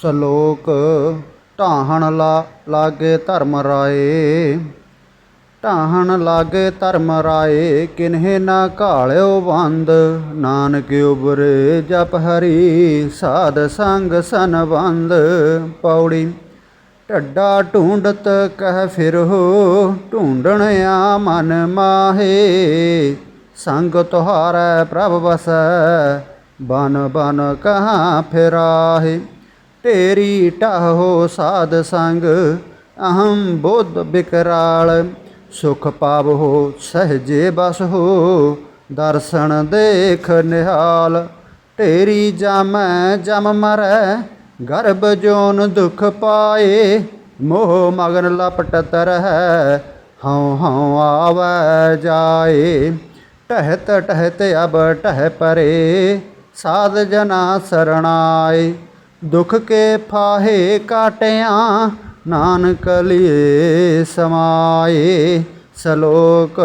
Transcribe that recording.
ਸ਼ਲੋਕ ਢਾਹਣ ਲਾ, ਲਾਗੇ ਧਰਮ ਰਾਏ। ਢਾਹਣ ਲਾਗੇ ਧਰਮ ਰਾਏ, ਕਿਨਹਿ ਨਾ ਘਾਲਿਓ ਬੰਦ। ਨਾਨਕ ਉਬਰੇ ਜਪ ਹਰੀ, ਸਾਧ ਸੰਗ ਸੰਬੰਧ ਪੌੜੀ ਢੱਡਾ ਢੂੰਡਤ ਕਹਿ ਫਿਰੋ ਢੂੰਡਣ ਆ ਮਨ ਮਾਹੇ। ਸੰਗ ਤੁਹਾਰੈ ਪ੍ਰਭ ਵਸੈ ਬਨ ਬਨ ਕਹਾਂ ਫਿਰਾਹੇ। ਢੇਰੀ ਢਾਹੋ ਸਾਧ ਸੰਗ, ਅਹੰ ਬੁੱਧ ਬਿਕਰਾਲ। ਸੁਖ ਪਾਵੋ ਸਹਜੇ ਬਸ ਹੋ, ਦਰਸ਼ਨ ਦੇਖ ਨਿਹਾਲ। ਢੇਰੀ ਜਾਮੈ ਜਮ ਮਰੈ, ਗਰਭ ਜੋਨ ਦੁਖ ਪਾਏ। ਮੋਹ ਮਗਨ ਲਪਟਤ ਰਹਿ ਹਉ ਹਉ ਆਵੈ ਜਾਏ। ਟਹਿਤ ਟਹਿਤ ਅਬ ਟਹਿ ਪਰੇ, ਸਾਧ ਜਨਾ ਸਰਣਾਏ। ਦੁਖ ਕੇ ਫਾਹੇ ਕਾਟਿਆਂ ਨਾਨਕ ਲਿਏ ਸਮਾਏ ਸ਼ਲੋਕ।